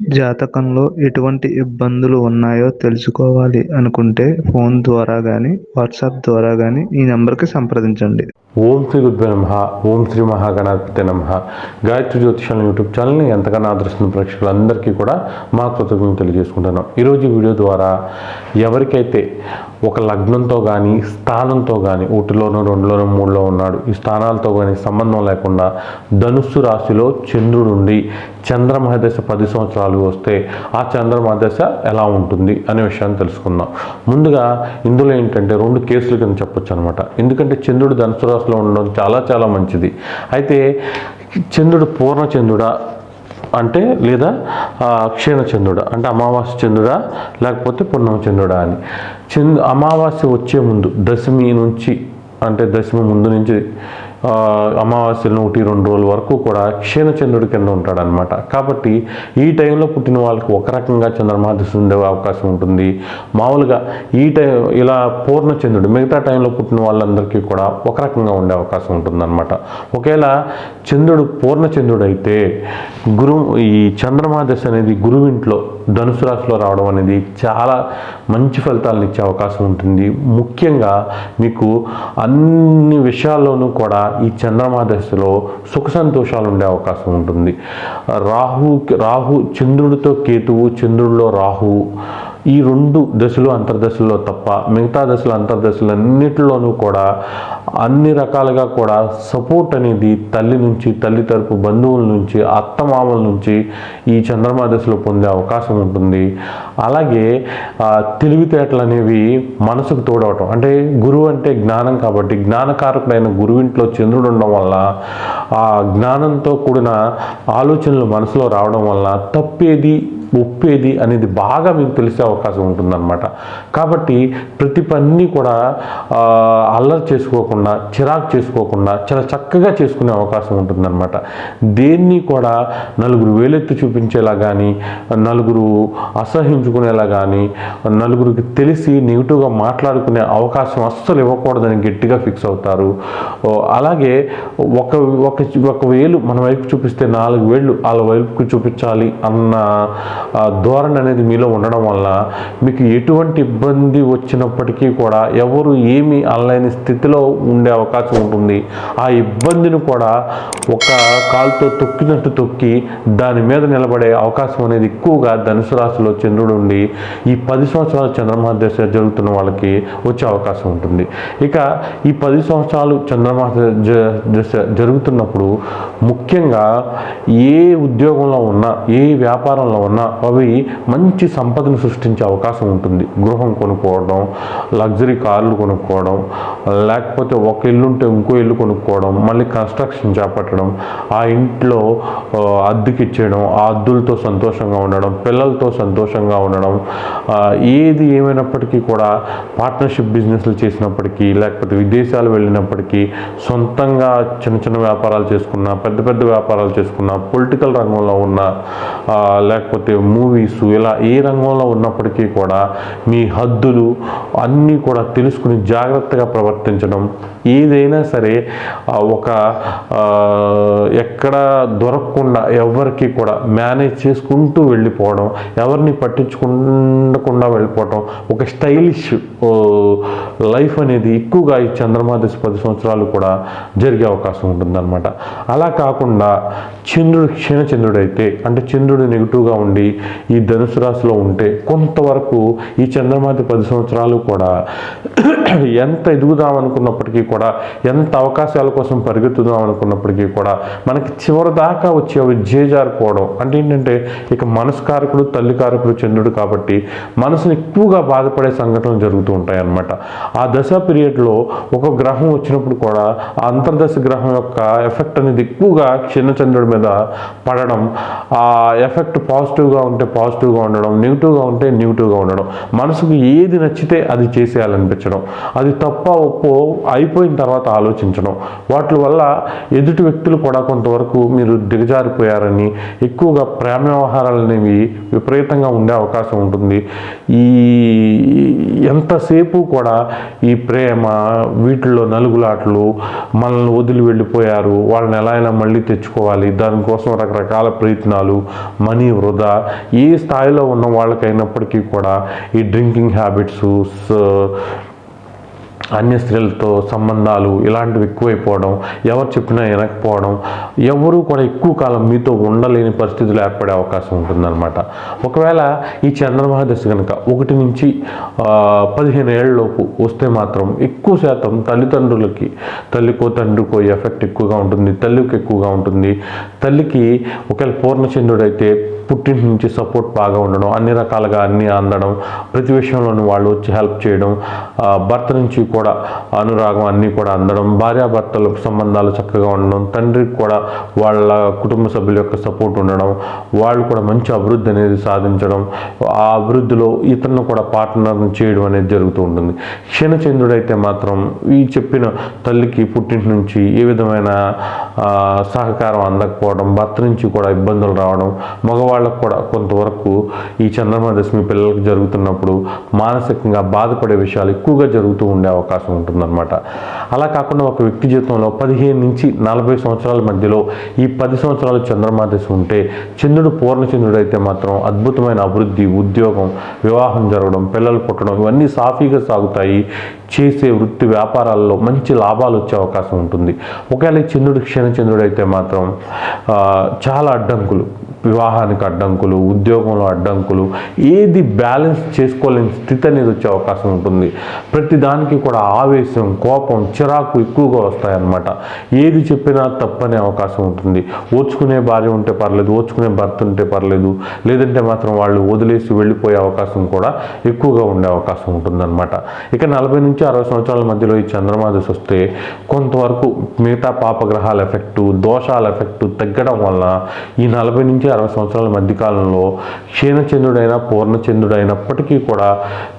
జాతకంలో ఎటువంటి ఇబ్బందులు ఉన్నాయో తెలుసుకోవాలి అనుకుంటే ఫోన్ ద్వారా కానీ వాట్సాప్ ద్వారా కానీ ఈ నెంబర్కి సంప్రదించండి. ఓం శ్రీ గురుభ్యో నమ ఓం శ్రీ మహాగణాధిపతి నమ. గాయత్రి జ్యోతిషాల యూట్యూబ్ ఛానల్ని ఎంతగానో ఆదరిస్తున్న ప్రేక్షకులందరికీ కూడా మా కృతజ్ఞతలు తెలియజేసుకుంటున్నాం ఈరోజు వీడియో ద్వారా ఎవరికైతే ఒక లగ్నంతో కానీ స్థానంతో కానీ ఒకటిలోనూ రెండులోనూ మూడులో ఉన్నాడు ఈ స్థానాలతో కానీ సంబంధం లేకుండా ధనుస్సు రాశిలో చంద్రుడుండి చంద్రమహదశ పది సంవత్సరాలు వస్తే ఆ చంద్రమహాదశ ఎలా ఉంటుంది అనే విషయాన్ని తెలుసుకుందాం. ముందుగా ఇందులో ఏంటంటే రెండు కేసులు కింద చెప్పొచ్చు అనమాట ఎందుకంటే చంద్రుడు ధనుసు రాశిలో ఉండడం చాలా చాలా మంచిది. అయితే చంద్రుడు పూర్ణచంద్రుడా అంటే లేదా ఆ, క్షీణచంద్రుడా అంటే అమావాస్య చంద్రుడా లేకపోతే పూర్ణమ చంద్రుడా అని. చంద్ర అమావాస్య వచ్చే ముందు దశమి నుంచి అంటే దశమి ముందు నుంచి అమావాస్యలను ఒకటి రెండు రోజుల వరకు కూడా క్షీణచంద్రుడి కింద ఉంటాడనమాట కాబట్టి ఈ టైంలో పుట్టిన వాళ్ళకి ఒక రకంగా చంద్రమహాదశ ఉండే అవకాశం ఉంటుంది. మామూలుగా ఈ టైం ఇలా పూర్ణచంద్రుడు మిగతా టైంలో పుట్టిన వాళ్ళందరికీ కూడా ఒక రకంగా ఉండే అవకాశం ఉంటుందన్నమాట. ఒకవేళ చంద్రుడు పూర్ణచంద్రుడు అయితే గురు ఈ చంద్రమహాదశ అనేది గురువింట్లో ధనుసు రాశిలో రావడం అనేది చాలా మంచి ఫలితాలను ఇచ్చే అవకాశం ఉంటుంది. ముఖ్యంగా మీకు అన్ని విషయాల్లోనూ కూడా ఈ చంద్రమహాదశలో సుఖ సంతోషాలు ఉండే అవకాశం ఉంటుంది. రాహు రాహు చంద్రుడితో కేతువు చంద్రుడిలో రాహు ఈ రెండు దశలు అంతర్దశల్లో తప్ప మిగతా దశలు అంతర్దశలన్నిటిలోనూ కూడా అన్ని రకాలుగా కూడా సపోర్ట్ అనేది తల్లి నుంచి తల్లి తరపు బంధువుల నుంచి అత్తమామల నుంచి ఈ చంద్రమా దశలో పొందే అవకాశం ఉంటుంది. అలాగే తెలివితేటలు అనేవి మనసుకు తోడవటం. అంటే గురువు అంటే జ్ఞానం కాబట్టి జ్ఞానకారకుడైన గురువింట్లో చంద్రుడు ఉండడం వల్ల ఆ జ్ఞానంతో కూడిన ఆలోచనలు మనసులో రావడం వల్ల తప్పేది ఒప్పేది అనేది బాగా మీకు తెలిసే అవకాశం ఉంటుందన్నమాట. కాబట్టి ప్రతి పని కూడా అల్లరి చేసుకోకుండా చిరాకు చేసుకోకుండా చాలా చక్కగా చేసుకునే అవకాశం ఉంటుందన్నమాట. దేన్ని కూడా నలుగురు వేలెత్తి చూపించేలా కానీ నలుగురు అసహించుకునేలా కానీ నలుగురికి తెలిసి నెగిటివ్గా మాట్లాడుకునే అవకాశం అస్సలు ఇవ్వకూడదని గట్టిగా ఫిక్స్ అవుతారు. అలాగే ఒక ఒక ఒక వేలు మన వైపు చూపిస్తే నాలుగు వేళ్ళు వాళ్ళ వైపుకి చూపించాలి అన్న ధోరణి అనేది మీలో ఉండడం వల్ల మీకు ఎటువంటి ఇబ్బంది వచ్చినప్పటికీ కూడా ఎవరు ఏమి అనలేని స్థితిలో ఉండే అవకాశం ఉంటుంది. ఆ ఇబ్బందిని కూడా ఒక కాలుతో తొక్కినట్టు తొక్కి దాని మీద నిలబడే అవకాశం అనేది ఎక్కువగా ధనుసు రాశిలో చంద్రుడు ఉండి ఈ పది సంవత్సరాల చంద్రమహాదశ జరుగుతున్న వాళ్ళకి వచ్చే అవకాశం ఉంటుంది. ఇక ఈ పది సంవత్సరాలు చంద్రమహాద దశ జరుగుతున్నప్పుడు ముఖ్యంగా ఏ ఉద్యోగంలో ఉన్నా ఏ వ్యాపారంలో ఉన్నా అవి మంచి సంపదను సృష్టించే అవకాశం ఉంటుంది. గృహం కొనుక్కోవడం లగ్జరీ కార్లు కొనుక్కోవడం లేకపోతే ఒక ఇల్లు ఉంటే ఇంకో ఇల్లు కొనుక్కోవడం మళ్ళీ కన్స్ట్రక్షన్ చేపట్టడం ఆ ఇంట్లో అద్దెకిచ్చేయడం ఆ అద్దులతో సంతోషంగా ఉండడం పిల్లలతో సంతోషంగా ఉండడం ఏది ఏమైనప్పటికీ కూడా పార్ట్నర్షిప్ బిజినెస్లు చేసినప్పటికీ లేకపోతే విదేశాలు వెళ్ళినప్పటికీ సొంతంగా చిన్న చిన్న వ్యాపారాలు చేసుకున్న పెద్ద పెద్ద వ్యాపారాలు చేసుకున్న పొలిటికల్ రంగంలో ఉన్న లేకపోతే మూవీస్ ఇలా ఏ రంగంలో ఉన్నప్పటికీ కూడా మీ హద్దులు అన్నీ కూడా తెలుసుకుని జాగ్రత్తగా ప్రవర్తించడం ఏదైనా సరే ఒక ఎక్కడ దొరకకుండా ఎవరికి కూడా మేనేజ్ చేసుకుంటూ వెళ్ళిపోవడం ఎవరిని పట్టించుకుండకుండా వెళ్ళిపోవడం ఒక స్టైలిష్ లైఫ్ అనేది ఎక్కువగా ఈ చంద్రమాదశ పది సంవత్సరాలు కూడా జరిగే అవకాశం ఉంటుందన్నమాట. అలా కాకుండా చంద్రుడు క్షీణచంద్రుడు అయితే అంటే చంద్రుడు నెగిటివ్గా ఉండి ఈ ధనుసు రాశిలో ఉంటే కొంతవరకు ఈ చంద్రమాది పది సంవత్సరాలు కూడా ఎంత ఎదుగుదాం అనుకున్నప్పటికీ కూడా ఎంత అవకాశాల కోసం పరిగెత్తుదాం అనుకున్నప్పటికీ కూడా మనకి చివరి దాకా వచ్చి అవి జేజారిపోవడం. అంటే ఏంటంటే ఇక మనసు కారకుడు తల్లి కారకుడు చంద్రుడు కాబట్టి మనసుని ఎక్కువగా బాధపడే సంఘటనలు జరుగుతూ ఉంటాయి అన్నమాట ఆ దశ పీరియడ్లో ఒక గ్రహం వచ్చినప్పుడు కూడా ఆ అంతర్దశ గ్రహం యొక్క ఎఫెక్ట్ అనేది ఎక్కువగా చిన్న చంద్రుడి మీద పడడం ఆ ఎఫెక్ట్ పాజిటివ్గా ఉంటే పాజిటివ్గా ఉండడం నెగిటివ్గా ఉంటే నెగిటివ్గా ఉండడం. మనసుకు ఏది నచ్చితే అది చేసేయాలనిపించడం. అది తప్ప ఒప్పో అయిపోయిన తర్వాత ఆలోచించడం. వాటి వల్ల ఎదుటి వ్యక్తులు కూడా కొంతవరకు మీరు దిగజారిపోయారని ఎక్కువగా ప్రేమ వ్యవహారాలు అనేవి విపరీతంగా ఉండే అవకాశం ఉంటుంది. ఈ ఎంతసేపు కూడా ఈ ప్రేమ వీటిల్లో నలుగులాట్లు మనల్ని వదిలి వెళ్ళిపోయారు. వాళ్ళని ఎలా అయినా మళ్ళీ తెచ్చుకోవాలి. దానికోసం రకరకాల ప్రయత్నాలు మనీ వృధా ఈ స్థాయిలో ఉన్న వాళ్ళకైనప్పటికీ కూడా ఈ డ్రింకింగ్ హ్యాబిట్స్ అన్య స్త్రీలతో సంబంధాలు ఇలాంటివి ఎక్కువైపోవడం ఎవరు చెప్పినా వినకపోవడం ఎవరు కూడా ఎక్కువ కాలం మీతో ఉండలేని పరిస్థితులు ఏర్పడే అవకాశం ఉంటుందన్నమాట. ఒకవేళ ఈ చంద్రమహ దశ కనుక ఒకటి నుంచి పదిహేను ఏళ్ళలోపు వస్తే మాత్రం ఎక్కువ శాతం తల్లిదండ్రులకి తల్లికో తండ్రికో ఎఫెక్ట్ ఎక్కువగా ఉంటుంది తల్లికి ఎక్కువగా ఉంటుంది. తల్లికి ఒకవేళ పూర్ణచంద్రుడైతే పుట్టింటి నుంచి సపోర్ట్ బాగా ఉండడం అన్ని రకాలుగా అన్నీ అందడం ప్రతి విషయంలోనూ వాళ్ళు వచ్చి హెల్ప్ చేయడం భర్త నుంచి కూడా కూడా అనురాగం అన్నీ కూడా అందడం భార్యాభర్తల సంబంధాలు చక్కగా ఉండడం తండ్రికి కూడా వాళ్ళ కుటుంబ సభ్యుల యొక్క సపోర్ట్ ఉండడం వాళ్ళు కూడా మంచి అభివృద్ధి అనేది సాధించడం ఆ అభివృద్ధిలో ఇతరులను కూడా పార్ట్నర్ని చేయడం అనేది జరుగుతూ ఉంటుంది. క్షీణచంద్రుడైతే మాత్రం ఈ చెప్పిన తల్లికి పుట్టింటి నుంచి ఏ విధమైన సహకారం అందకపోవడం భర్త నుంచి కూడా ఇబ్బందులు రావడం మగవాళ్ళకు కూడా కొంతవరకు ఈ చంద్రమ దశమి పిల్లలకు జరుగుతున్నప్పుడు మానసికంగా బాధపడే విషయాలు ఎక్కువగా జరుగుతూ ఉండే అవకాశం అవకాశం ఉంటుందన్నమాట. అలా కాకుండా ఒక వ్యక్తి జీవితంలో పదిహేను నుంచి నలభై సంవత్సరాల మధ్యలో ఈ పది సంవత్సరాలు చంద్రమాదశ ఉంటే చంద్రుడు పూర్ణచంద్రుడు అయితే మాత్రం అద్భుతమైన అభివృద్ధి ఉద్యోగం వివాహం జరగడం పిల్లలు పుట్టడం ఇవన్నీ సాఫీగా సాగుతాయి. చేసే వృత్తి వ్యాపారాల్లో మంచి లాభాలు వచ్చే అవకాశం ఉంటుంది. ఒకవేళ చంద్రుడు క్షీణచంద్రుడు అయితే మాత్రం చాలా అడ్డంకులు. వివాహానికి అడ్డంకులు ఉద్యోగంలో అడ్డంకులు ఏది బ్యాలెన్స్ చేసుకోలేని స్థితి అనేది వచ్చే అవకాశం ఉంటుంది. ప్రతి దానికి కూడా ఆవేశం కోపం చిరాకు ఎక్కువగా వస్తాయన్నమాట. ఏది చెప్పినా తప్పనే అవకాశం ఉంటుంది. ఓర్చుకునే భార్య ఉంటే పర్లేదు ఓర్చుకునే భర్త ఉంటే పర్లేదు లేదంటే మాత్రం వాళ్ళు వదిలేసి వెళ్ళిపోయే అవకాశం కూడా ఎక్కువగా ఉండే అవకాశం ఉంటుందన్నమాట. ఇక నలభై నుంచి అరవై సంవత్సరాల మధ్యలో ఈ చంద్రమాదశ వస్తే కొంతవరకు మిగతా పాపగ్రహాల ఎఫెక్టు దోషాల ఎఫెక్టు తగ్గడం వల్ల ఈ నలభై నుంచి అరవై సంవత్సరాల మధ్య కాలంలో క్షీణచంద్రుడైన పూర్ణచంద్రుడైనప్పటికీ కూడా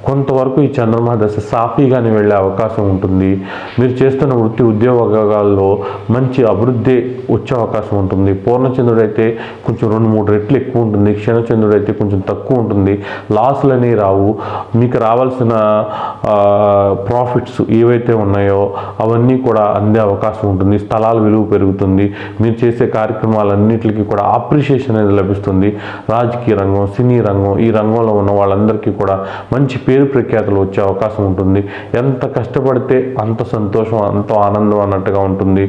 కొంతవరకు ఈ చంద్రమా దశ సాఫీగానే వెళ్ళే అవకాశం ఉంటుంది. మీరు చేస్తున్న వృత్తి ఉద్యోగాల్లో మంచి అభివృద్ధి వచ్చే అవకాశం ఉంటుంది. పూర్ణచంద్రుడైతే కొంచెం రెండు మూడు రెట్లు ఎక్కువ ఉంటుంది. క్షీణచంద్రుడైతే కొంచెం తక్కువ ఉంటుంది. లాసులు అనేవి రావు. మీకు రావాల్సిన ప్రాఫిట్స్ ఏవైతే ఉన్నాయో అవన్నీ కూడా అందే అవకాశం ఉంటుంది. స్థలాల విలువ పెరుగుతుంది. మీరు చేసే కార్యక్రమాలన్నింటికి కూడా అప్రిషియేషన్ అనేది లభిస్తుంది. రాజకీయ రంగం సినీ రంగం ఈ రంగంలో ఉన్న వాళ్ళందరికీ కూడా మంచి పేరు ప్రఖ్యాతులు వచ్చే అవకాశం ఉంటుంది. ఎంత కష్టపడితే అంత సంతోషం అంత ఆనందం అన్నట్టుగా ఉంటుంది.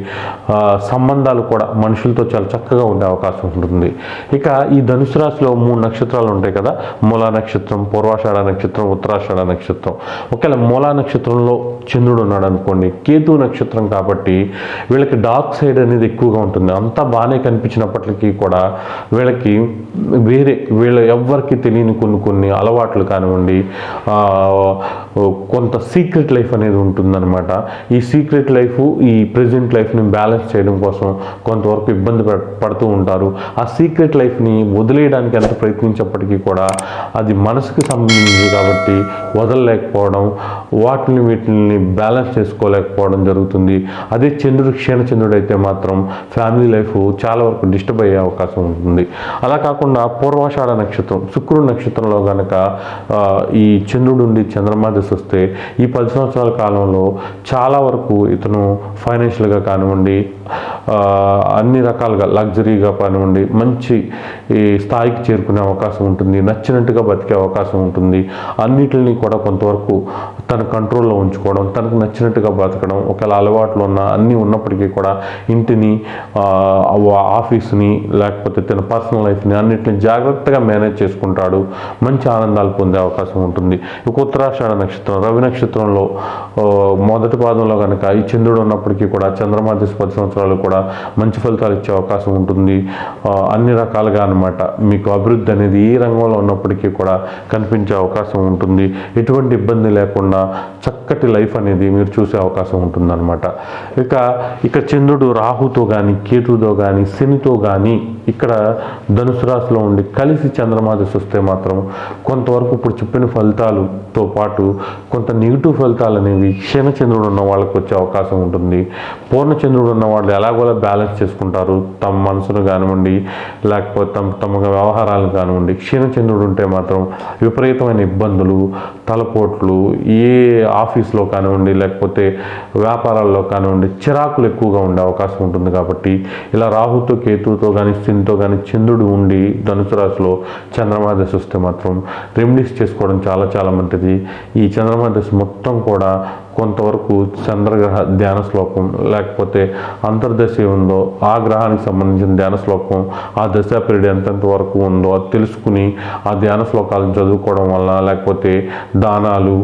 సంబంధాలు కూడా మనుషులతో చాలా చక్కగా ఉండే అవకాశం ఉంటుంది. ఇక ఈ ధనుసు రాశిలో మూడు నక్షత్రాలు ఉంటాయి కదా. మూలా నక్షత్రం పూర్వాషాఢ నక్షత్రం ఉత్తరాషాఢ నక్షత్రం. ఒకవేళ మూలా నక్షత్రంలో చంద్రుడు ఉన్నాడు అనుకోండి కేతు నక్షత్రం కాబట్టి వీళ్ళకి డార్క్ సైడ్ అనేది ఎక్కువగా ఉంటుంది. అంతా బాగానే కనిపించినప్పటికీ కూడా వీళ్ళకి వేరే వీళ్ళ ఎవ్వరికి తెలియని కొన్ని కొన్ని అలవాట్లు కానివ్వండి కొంత సీక్రెట్ లైఫ్ అనేది ఉంటుందన్నమాట. ఈ సీక్రెట్ లైఫ్ ఈ ప్రజెంట్ లైఫ్ని బ్యాలెన్స్ చేయడం కోసం కొంతవరకు ఇబ్బంది పడుతూ ఉంటారు. ఆ సీక్రెట్ లైఫ్ని వదిలేయడానికి ఎంత ప్రయత్నించేప్పటికీ కూడా అది మనసుకు సంబంధించింది కాబట్టి వదలలేకపోవడం వాటిని వీటిని బ్యాలెన్స్ చేసుకోలేకపోవడం జరుగుతుంది. అదే చంద్రుడు క్షీణచంద్రుడు అయితే మాత్రం ఫ్యామిలీ లైఫ్ చాలా వరకు డిస్టర్బ్ అయ్యే అవకాశం ఉంటుంది. అలా కాకుండా పూర్వాషాఢ నక్షత్రం శుక్రుడు నక్షత్రంలో కనుక ఈ చంద్రుడు ఉండి చంద్రమా దశ వస్తే ఈ పది సంవత్సరాల కాలంలో చాలా వరకు ఇతను ఫైనాన్షియల్గా కానివ్వండి అన్ని రకాలుగా లగ్జరీగా కానివ్వండి మంచి ఈ స్థాయికి చేరుకునే అవకాశం ఉంటుంది. నచ్చినట్టుగా బతికే అవకాశం ఉంటుంది. అన్నిటిని కూడా కొంతవరకు తన కంట్రోల్లో ఉంచుకోవడం తనకు నచ్చినట్టుగా బ్రతకడం ఒకవేళ అలవాట్లు ఉన్న అన్నీ ఉన్నప్పటికీ కూడా ఇంటిని ఆఫీస్ని లేకపోతే తన పర్సనల్ లైఫ్ని అన్నింటిని జాగ్రత్తగా మేనేజ్ చేసుకుంటాడు. మంచి ఆనందాలు పొందే అవకాశం ఉంటుంది. ఇక ఉత్తరాషాఢ నక్షత్రం రవి నక్షత్రంలో మొదటి పాదంలో కనుక ఈ చంద్రుడు ఉన్నప్పటికీ కూడా చంద్రమాదేశ పది సంవత్సరాలు కూడా మంచి ఫలితాలు ఇచ్చే అవకాశం ఉంటుంది. అన్ని రకాలుగా అనమాట మీకు అభివృద్ధి అనేది ఏ రంగంలో ఉన్నప్పటికీ కూడా కనిపించే అవకాశం ఉంటుంది. ఎటువంటి ఇబ్బంది లేకుండా చక్కటి లైఫ్ అనేది మీరు చూసే అవకాశం ఉంటుందన్నమాట. ఇక ఇక చంద్రుడు రాహుతో కానీ కేతుతో కానీ శనితో కానీ ఇక్కడ ధనుసు రాశిలో ఉండి కలిసి చంద్రమా వస్తే మాత్రం కొంతవరకు ఇప్పుడు చెప్పిన ఫలితాలతో పాటు కొంత నెగిటివ్ ఫలితాలు అనేవి క్షీణచంద్రుడు ఉన్న వాళ్ళకి వచ్చే అవకాశం ఉంటుంది. పూర్ణచంద్రుడు ఉన్న వాళ్ళు ఎలాగోలా బ్యాలెన్స్ చేసుకుంటారు. తమ మనసును కానివ్వండి లేకపోతే తమ తమ వ్యవహారాలను కానివ్వండి క్షీణచంద్రుడు ఉంటే మాత్రం విపరీతమైన ఇబ్బందులు తలపోట్లు ఏ ఆఫీస్లో కానివ్వండి లేకపోతే వ్యాపారాల్లో కానివ్వండి చిరాకులు ఎక్కువగా ఉండే అవకాశం ఉంటుంది కాబట్టి ఇలా రాహుతో కేతువుతో కానీ స్థితితో కానీ చంద్రుడు ఉండి ధనుసు రాశిలో చంద్రమా దశ వస్తే మాత్రం రెమెడీస్ చేసుకోవడం చాలా చాలా మంచిది. ఈ చంద్రమా దశ మొత్తం కూడా కొంతవరకు చంద్రగ్రహ ధ్యాన శ్లోకం లేకపోతే అంతర్దశ ఉందో ఆ గ్రహానికి సంబంధించిన ధ్యాన శ్లోకం ఆ దశ పీరియడ్ ఎంతెంత వరకు ఉందో అది తెలుసుకుని ఆ ధ్యాన శ్లోకాలను చదువుకోవడం వల్ల లేకపోతే దానాలు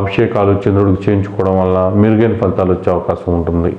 అభిషేకాలు చంద్రుడికి చేయించుకోవడం వల్ల మెరుగైన ఫలితాలు వచ్చే అవకాశం ఉంటుంది.